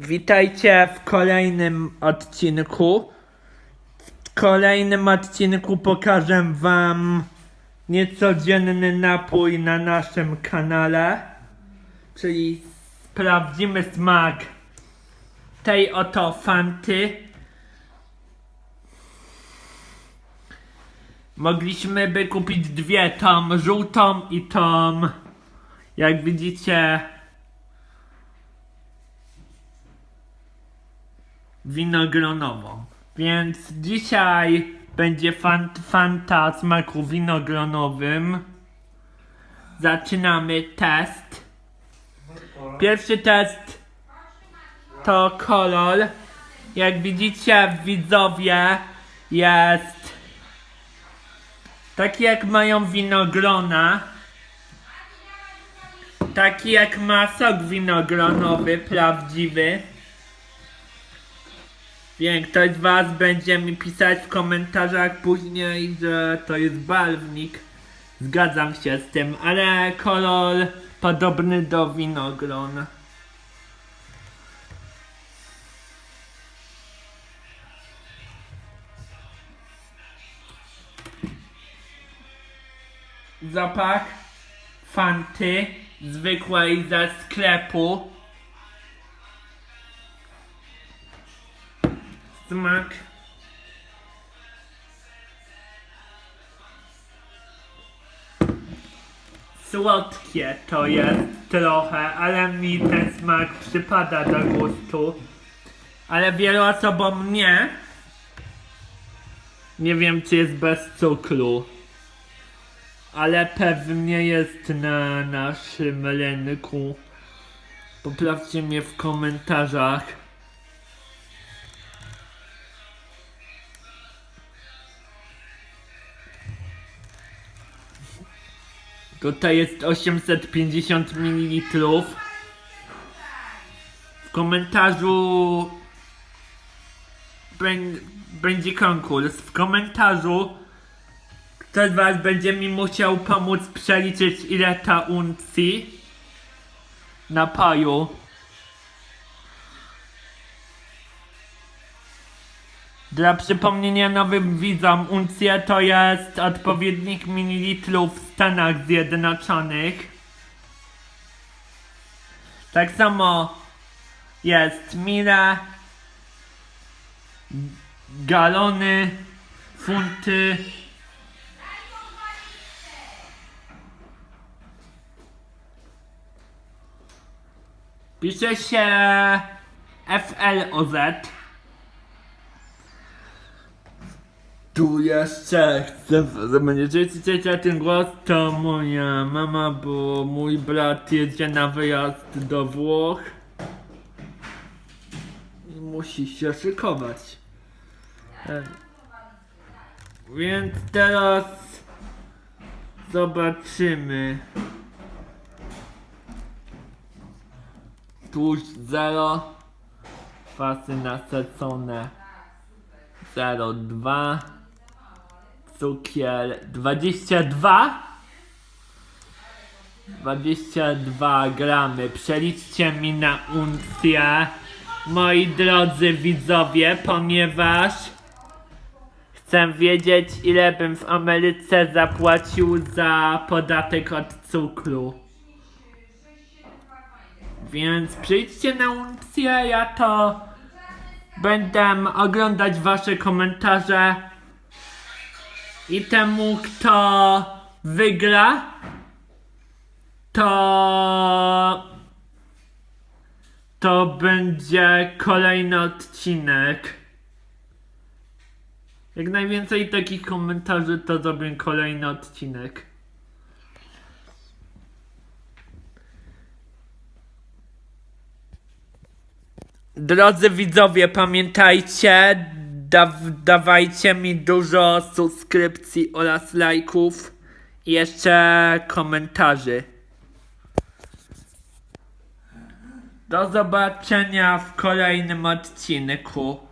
Witajcie w kolejnym odcinku. W kolejnym odcinku pokażę Wam niecodzienny napój na naszym kanale, czyli sprawdzimy smak tej oto fanty. Mogliśmy by kupić dwie, tą żółtą i tą, jak widzicie, winogronową. Więc dzisiaj będzie fant fanta smaku winogronowym. Zaczynamy test. Pierwszy test to kolor. Jak widzicie widzowie jest taki jak mają winogrona. Taki jak ma sok winogronowy prawdziwy. Wiem, ktoś z was będzie mi pisać w komentarzach później, że to jest barwnik. Zgadzam się z tym, ale kolor podobny do winogron. Zapach fanty zwykłej ze sklepu. Smak. Słodkie to jest trochę, ale mi ten smak przypada do gustu. Ale wielu osobom nie. Nie wiem, czy jest bez cukru. Ale pewnie jest na naszym rynku. Poprawcie mnie w komentarzach. Tutaj jest 850 ml. W komentarzu bę- będzie konkurs. W komentarzu ktoś z Was będzie mi musiał pomóc przeliczyć ile ta uncji napoju. Dla przypomnienia nowym widzom, uncja to jest odpowiednik mililitrów w Stanach Zjednoczonych. Tak samo jest mile, galony, funty. Pisze się FLOZ. Tu jeszcze chcę, będziecie ten głos, to moja mama, bo mój brat jedzie na wyjazd do Włoch. I musi się szykować. E, Więc teraz zobaczymy. Tłuszcz zero, kwasy nasycone 0,2 cukier. 22 22 gramy. Przeliczcie mi na uncję. Moi drodzy widzowie ponieważ chcę wiedzieć ile bym w Ameryce zapłacił za podatek od cukru. Więc przyjdźcie na uncję ja to będę oglądać wasze komentarze i temu kto wygra to to będzie kolejny odcinek. Jak najwięcej takich komentarzy to zrobię kolejny odcinek. Drodzy widzowie, pamiętajcie, da dawajcie mi dużo subskrypcji oraz lajków i jeszcze komentarzy. Do zobaczenia w kolejnym odcinku.